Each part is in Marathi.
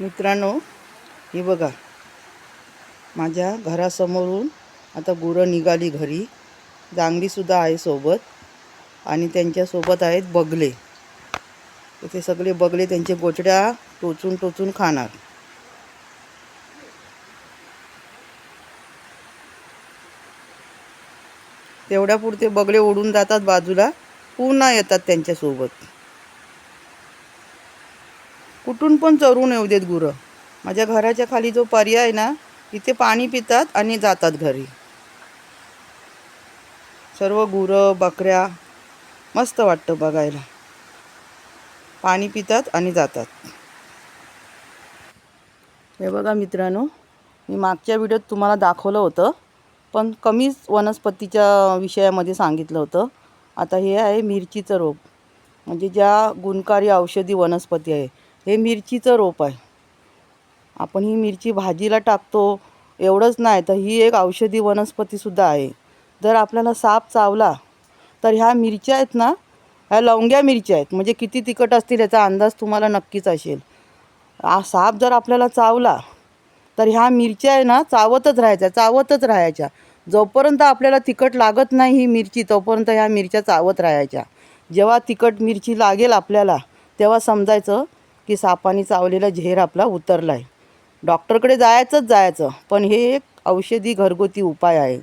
मित्रांनो हे बघा. माझ्या घरासमोरून आता गुरं निघाली घरी. जांगलीसुद्धा आहे सोबत आणि त्यांच्यासोबत आहेत बगले. ते सगळे बगले त्यांचे गोचड्या टोचून टोचून खाणार. तेवढ्यापुरते बगले उडून जातात बाजूला. पुन्हा येतात त्यांच्यासोबत. कुठून पण चरून येऊ देत गुरं. माझ्या घराच्या खाली जो पर्याय आहे ना तिथे पाणी पितात आणि जातात घरी. सर्व गुरं बकऱ्या मस्त वाटतं बघायला. पाणी पितात आणि जातात. हे बघा मित्रांनो मी मागच्या व्हिडिओत तुम्हाला दाखवलं होतं पण कमीच वनस्पतीच्या विषयामध्ये सांगितलं होतं. आता हे आहे मिरचीचं रोप. म्हणजे ज्या गुणकारी औषधी वनस्पती आहे हे मिरचीचं रोप आहे. आपण ही मिरची भाजीला टाकतो एवढंच नाही तर ही एक औषधी वनस्पतीसुद्धा आहे. जर आपल्याला साप चावला तर ह्या मिरच्या आहेत ना ह्या लवंग्या मिरच्या आहेत. म्हणजे किती तिखट असतील याचा अंदाज तुम्हाला नक्कीच असेल. साप जर आपल्याला चावला तर ह्या मिरच्या आहे ना चावतच राहायच्या चावतच राहायच्या. जोपर्यंत आपल्याला तिखट लागत नाही ही मिरची तोपर्यंत ह्या मिरच्या चावत राहायच्या. जेव्हा तिखट मिरची लागेल आपल्याला तेव्हा समजायचं की सापाने चावलेला झेर आपला उतरला आहे डॉक्टरकडे जायचंच जायचं पण हे एक औषधी घरगुती उपाय आहे.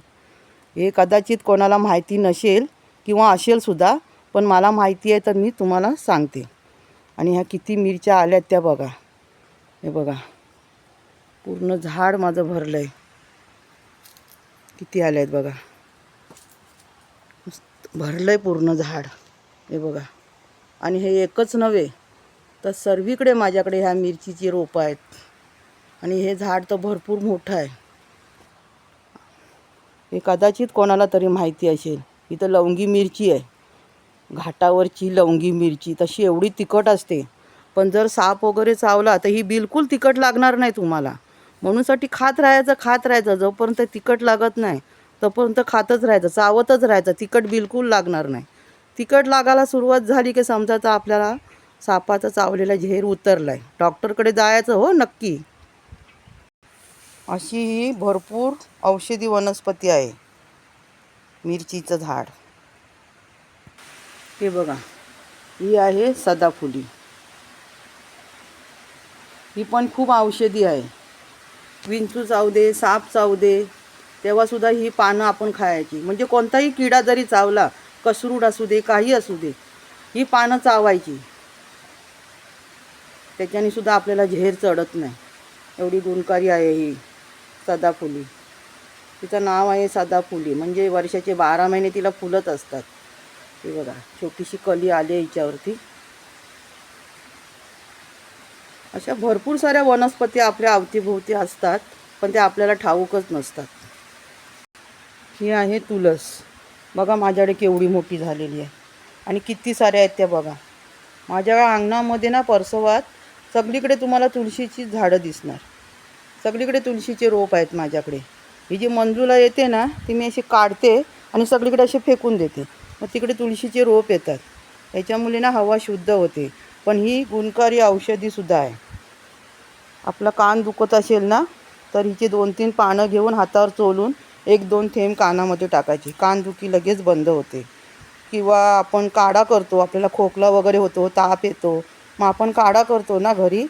हे कदाचित कोणाला माहिती नसेल किंवा असेलसुद्धा पण मला माहिती आहे तर मी तुम्हाला सांगते. आणि ह्या किती मिरच्या आल्यात त्या बघा. हे बघा. पूर्ण झाड माझं भरलं आहे किती आले आहेत बघा. भरलं आहे पूर्ण झाड. हे बघा. आणि हे एकच नव्हे तर सर्वीकडे माझ्याकडे ह्या मिरचीची रोपं आहेत. आणि हे झाड तर भरपूर मोठं आहे. हे कदाचित कोणाला तरी माहिती असेल. इथं लवंगी मिरची आहे. घाटावरची लवंगी मिरची तशी एवढी तिखट असते. पण जर साप वगैरे चावला तर ही बिलकुल तिखट लागणार नाही तुम्हाला. म्हणूनसाठी खात राहायचं खात राहायचं. जोपर्यंत तिखट लागत नाही तोपर्यंत खातच राहायचं चावतच राहायचं. तिखट बिलकुल लागणार नाही. तिखट लागायला सुरुवात झाली की समजायचं आपल्याला सापाचा चावलेला झेर उतरला आहे डॉक्टरकडे जायचं हो नक्की. अशी ही भरपूर औषधी वनस्पती आहे. मिरचीचं झाड. हे बघा. ही आहे सदाफुली. ही पण खूप औषधी आहे. विंचू चावू दे साप चावू दे तेव्हासुद्धा ही पानं आपण खायची. म्हणजे कोणताही किडा जरी चावला कसरूड असू दे काही असू दे ही पानं चावायची. त्याच्याने सुद्धा आपल्याला झेर चढत नाही. एवढी गुणकारी आहे ही सदाफुली. तिचं नाव आहे सदाफुली. म्हणजे वर्षाचे बारा महिने तिला फुलत असतात. हे बघा छोटीशी कली आली आहे हिच्यावरती. अशा भरपूर साऱ्या वनस्पती आपल्या अवतीभोवती असतात पण त्या आपल्याला ठाऊकच नसतात. ही आहे तुलस. बघा माझ्याकडे केवढी मोठी झालेली आहे. आणि किती साऱ्या आहेत त्या बघा. माझ्या अंगणामध्ये ना परसवात सगळीकडे तुम्हाला तुळशीची झाडं दिसणार. सगळीकडे तुळशीचे रोप आहेत माझ्याकडे. ही जी मंजूला येते ना ती मी अशी काढते आणि सगळीकडे असे फेकून देते. मग तिकडे तुळशीचे रोप येतात. याच्यामुळे ना हवा शुद्ध होते. पण ही गुणकारी औषधीसुद्धा आहे. आपला कान दुखत असेल ना तर हिचे दोन तीन पानं घेऊन हातावर चोलून एक दोन थेंब कानामध्ये टाकायची. कानदुखी लगेच बंद होते. किंवा आपण काढा करतो आपल्याला खोकला वगैरे होतो ताप येतो मग आपण काढा करतो ना घरी.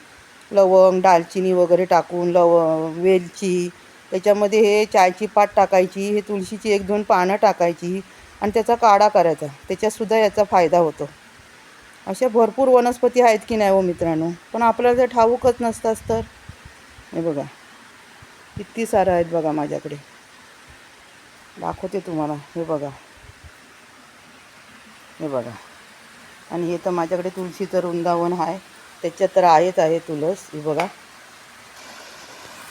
लवंग दालचिनी वगैरे टाकून लवंग वेलची त्याच्यामध्ये हे चायची पात टाकायची हे तुळशीची एक दोन पानं टाकायची आणि त्याचा काढा करायचा. त्याच्यातसुद्धा याचा फायदा होतो. अशा भरपूर वनस्पती आहेत की नाही हो मित्रांनो? पण आपल्याला ते ठाऊकच नसतात तर. हे बघा. किती सारं आहेत बघा माझ्याकडे. दाखवते तुम्हाला. हे बघा. हे बघा. आणि हे तर माझ्याकडे तुळशीचं वृंदावन आहे. त्याच्यात तर आहेच आहे तुळस हे बघा.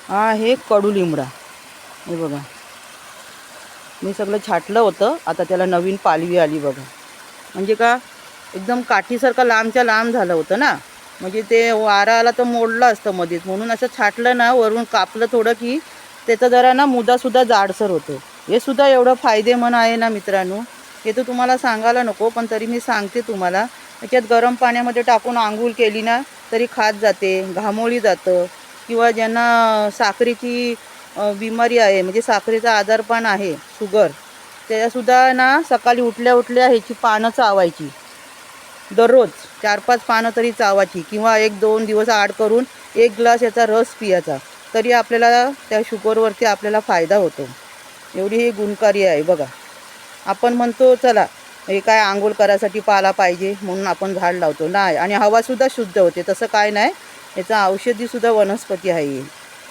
हा हे कडुलिंबडा हे बघा. मी सगळं छाटलं होतं आता त्याला नवीन पालवी आली बघा. म्हणजे का एकदम काठीसारखं लांबच्या लांब झालं होतं ना. म्हणजे ते वारा आला तर मोडलं असतं मध्येच. म्हणून असं छाटलं ना वरून कापलं थोडं की त्याचं जरा ना मुदासुद्धा जाडसर होतो. हे सुद्धा एवढं फायदेमन आहे ना मित्रांनो. हे तर तुम्हाला सांगायला नको पण तरी मी सांगते तुम्हाला. त्याच्यात गरम पाण्यामध्ये टाकून आंघोळ केली ना तरी खात जाते घामोळी जातं. किंवा ज्यांना साखरेची बिमारी आहे म्हणजे साखरेचा आजारपण आहे शुगर त्याच्यासुद्धा ना सकाळी उठल्या उठल्या ह्याची पानं चावायची. दररोज चार पाच पानं तरी चावायची किंवा एक दोन दिवस आड करून एक ग्लास याचा रस पियाचा तरी आपल्याला त्या शुगरवरती आपल्याला फायदा होतो. एवढी ही गुणकारी आहे बघा. आपण म्हणतो चला हे काय आंघोळ करायसाठी पाला पाहिजे म्हणून आपण झाड लावतो. नाही आणि हवासुद्धा शुद्ध होते. तसं काय नाही. याचा औषधीसुद्धा वनस्पती आहे.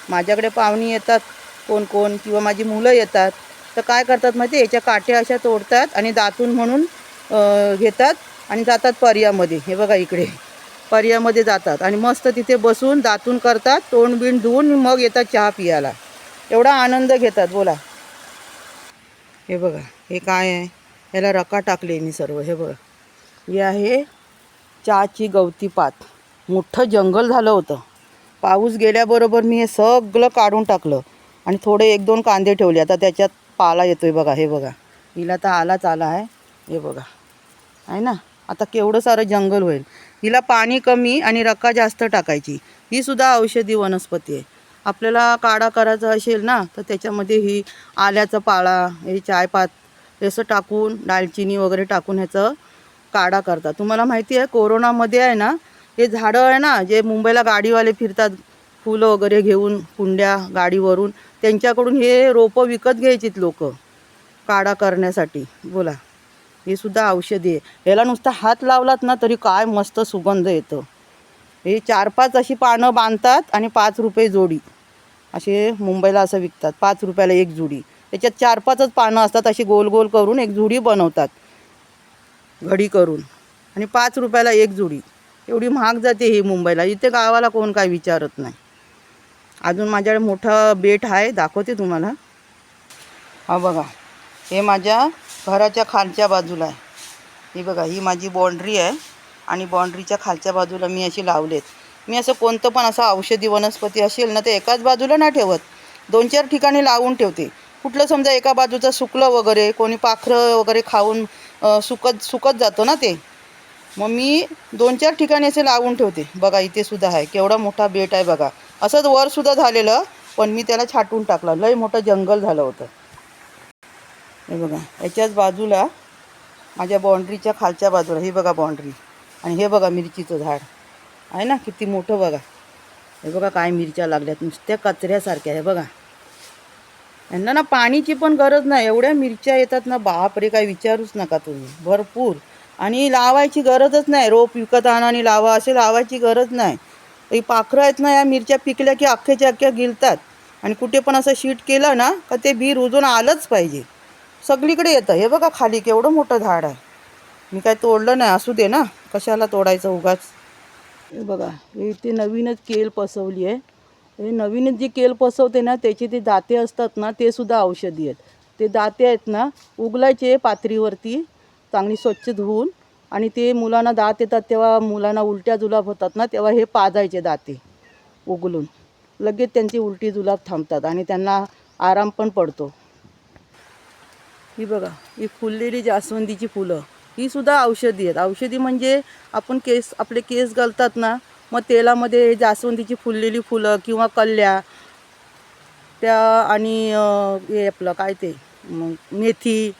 माझ्याकडे पाहुणी येतात. कोण कोण किंवा माझी मुलं येतात. तर काय करतात माहिती आहे? याच्या काट्या अशा तोडतात आणि दातून म्हणून घेतात आणि जातात पर्यामध्ये. हे बघा इकडे. पर्यामध्ये जातात आणि मस्त तिथे बसून दातून करतात तोंड बिंड धुवून मग येतात चहा पियाला. एवढा आनंद घेतात. बोला. हे बघा हे काय आहे? याला रका टाकले मी सर्व हे बघा. हे आहे चहाची गवती पात. मोठं जंगल झालं होतं. पाऊस गेल्याबरोबर मी हे सगळं काढून टाकलं. आणि थोडे एक दोन कांदे ठेवले. आता त्याच्यात पाला येतो आहे बघा हे बघा. हिला तर आलाच आला आहे. हे बघा. आहे ना? आता केवढं सारं जंगल होईल. हिला पाणी कमी आणि रक्का जास्त टाकायची. ही सुद्धा औषधी वनस्पती आहे. आपल्याला काढा करायचा असेल ना तर त्याच्यामध्ये ही आल्याचा पाळा हे चायपात हे असं टाकून दालचिनी वगैरे टाकून ह्याचं काढा करतात तुम्हाला माहिती आहे कोरोनामध्ये आहे ना हे झाडं आहे ना जे मुंबईला गाडीवाले फिरतात फुलं वगैरे घेऊन कुंड्या गाडीवरून त्यांच्याकडून हे रोपं विकत घ्यायचीत लोक काढा करण्यासाठी. बोला हे सुद्धा औषधी आहे. याला नुसता हात लावलात ना तरी काय मस्त सुगंध येतं. हे चार पाच अशी पानं बांधतात आणि पाच रुपये जोडी. असे मुंबईला असं विकतात. पाच रुपयाला एक जुडी. त्याच्यात चार पाचच पानं असतात अशी गोल गोल करून एक जुडी बनवतात. घडी करून. आणि पाच रुपयाला एक जुडी. एवढी महाग जाते ही मुंबईला. इथे गावाला कोण काय विचारत नाही. अजून माझ्याकडे मोठं बेट आहे दाखवते तुम्हाला. हा बघा. हे माझ्या घराच्या खालच्या बाजूला आहे. ही बघा ही माझी बाँड्री आहे. आणि बाँड्रीच्या खालच्या बाजूला मी अशी लावलेत. मी असं कोणतं पण असं औषधी वनस्पती असेल ना ते एकाच बाजूला ना ठेवत. दोन चार ठिकाणी लावून ठेवते. कुठलं समजा एका बाजूचं सुकलं वगैरे कोणी पाखरं वगैरे खाऊन सुकत सुकत जातं ना ते. मग मी दोन चार ठिकाणी असे लावून ठेवते. बघा इथे सुद्धा आहे. केवढा मोठा बेट आहे बघा. असंच वरसुद्धा झालेलं पण मी त्याला छाटून टाकलं. लय मोठं जंगल झालं होतं. हे बघा याच्याच बाजूला माझ्या बाँड्रीच्या खालच्या बाजूला हे बघा बाँड्री आणि हे बघा मिरचीचं झाड. आहे ना किती मोठं बघा. हे बघा काय मिरच्या लागल्यात नुसत्या कचऱ्यासारख्या आहे बघा. यांना ना पाणीची पण गरज नाही. एवढ्या मिरच्या येतात ना बापरे काय विचारूच नका तुम्ही. भरपूर. आणि लावायची गरजच नाही. रोप विकत आणा आणि लावा असे लावायची गरज नाही. ही पाखरं आहेत ना या मिरच्या पिकल्या की अख्ख्याच्या अख्ख्या गिलतात. आणि कुठे पण असं शीट केलं ना का ते बी रुजून आलंच पाहिजे. सगळीकडे येतं. हे बघा खाली केवढं मोठं झाड आहे. मी काय तोडलं नाही. असू दे ना. कशाला तोडायचं उगाच? हे बघा हे इथे नवीनच केल पसवली आहे. हे नवीनच जी केल पसवते ना त्याचे ते दाते असतात ना ते सुद्धा औषधी आहेत. ते दाते आहेत ना उगलायचे पातळीवरती चांगली स्वच्छ धुवून आणि ते मुलांना दात येतात तेव्हा मुलांना उलट्या जुलाब होतात ना तेव्हा हे पाजायचे दाते उगलून. लगेच त्यांची उलटी जुलाब थांबतात आणि त्यांना आराम पण पडतो. ही बघा ही फुललेली जास्वंदीची फुलं. ही सुद्धा औषधी आहेत. औषधी म्हणजे आपण केस आपले केस गलतात ना मग तेलामध्ये जास्वंदीची फुललेली फुलं किंवा कल्ल्या त्या आणि हे आपलं काय ते मेथी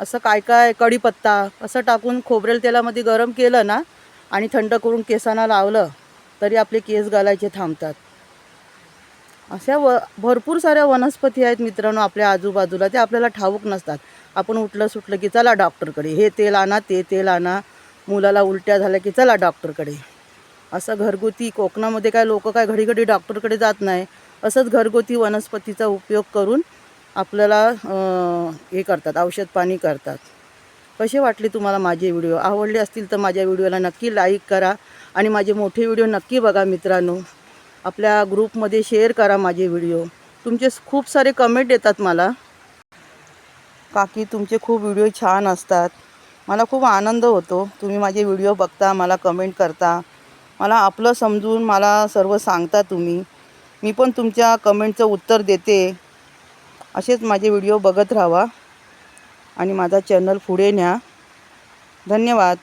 असं काय काय कढीपत्ता असं टाकून खोबरेल तेलामध्ये गरम केलं ना आणि थंड करून केसांना लावलं तरी आपले केस घालायचे थांबतात. अशा व भरपूर साऱ्या वनस्पती आहेत मित्रांनो आपल्या आजूबाजूला. ते आपल्याला ठाऊक नसतात. आपण उठलं सुटलं की चला डॉक्टरकडे. हे तेल आणा ते तेल आणा. मुलाला उलट्या झाल्या की चला डॉक्टरकडे. असं घरगुती कोकणामध्ये काय लोक काय घडी घडी डॉक्टरकडे जात नाही. असंच घरगुती वनस्पतीचा उपयोग करून आपल्याला हे करतात औषध पाणी करतात. कसे वाटले तुम्हाला माझे व्हिडिओ? आवडले असतील तर माझ्या व्हिडिओला नक्की लाईक करा आणि माझे मोठे व्हिडिओ नक्की बघा मित्रांनो. आपल्या ग्रुपमध्ये शेअर करा माझे व्हिडिओ. तुमचे खूप सारे कमेंट येतात मला. काकी तुमचे खूप व्हिडिओ छान असतात. मला खूप आनंद होतो. तुम्ही माझे व्हिडिओ बघता मला कमेंट करता. मला आपलं समजून मला सर्व सांगता तुम्ही. मी पण तुमच्या कमेंटचं उत्तर देते. असेच माझे व्हिडिओ बघत राहा. आणि माझा चॅनल पुढे न्या. धन्यवाद.